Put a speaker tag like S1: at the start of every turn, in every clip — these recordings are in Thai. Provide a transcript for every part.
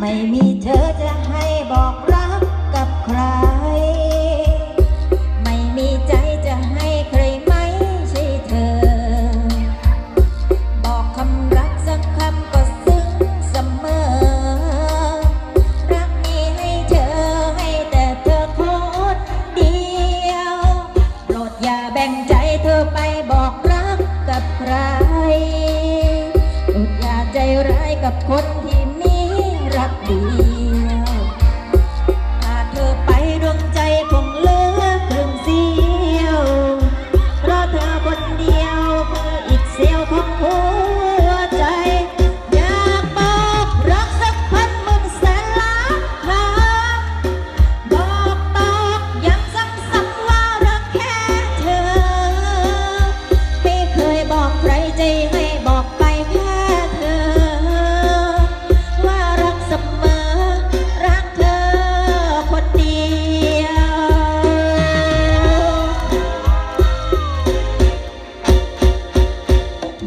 S1: ไม่มีเธอจะให้บอกรักกับใคร ไม่มีใจจะให้ใครไม่ใช่เธอ บอกคำรักสักคำก็ซึ้งเสมอ รักมีให้เธอให้แต่เธอคนเดียวโปรดอย่าแบ่งใจเธอไปบอกรักกับใครโปรดอย่าใจร้ายกับคน รัก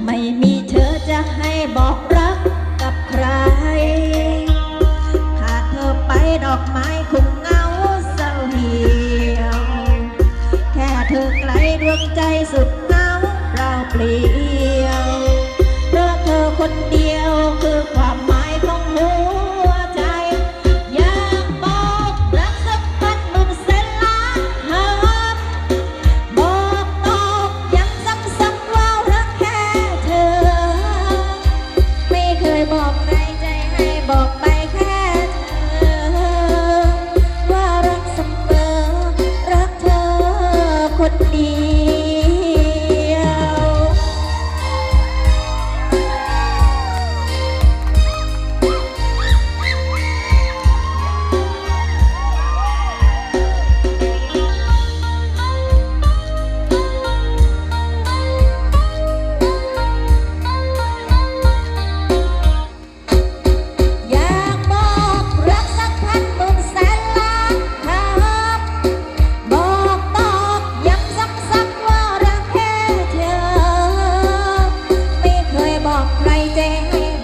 S1: ไม่มีเธอจะให้บอกรักกับใครหากเธอไปดอกไม้คง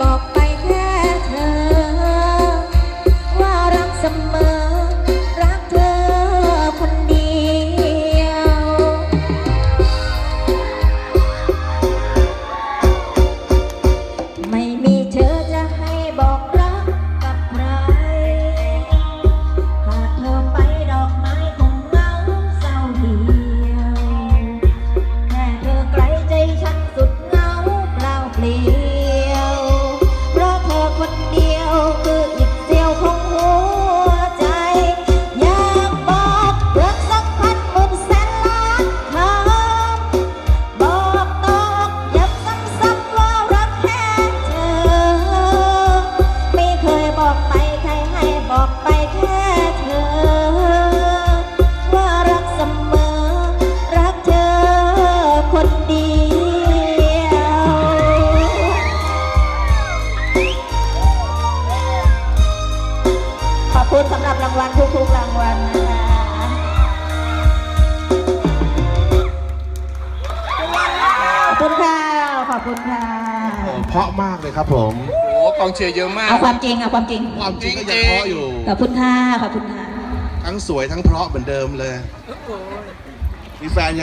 S1: บอกไปแค่เธอ ว่ารักเสมอ รักเธอคนเดียว ไม่มีเธอ ทุกๆรางวัลนะคะขอบคุณค่ะขอบคุณค่ะ
S2: เพราะมากเลยครับผม
S3: โอ้โหกองเชียร์เยอะมาก
S1: เอาความจริงเอาความจริง
S2: ความจริงก็ยังเพราะอยู่
S1: ขอบคุณค่ะขอบคุณค่ะ
S2: ทั้งสวยทั้งเพราะเหมือนเดิมเลย มีแฟน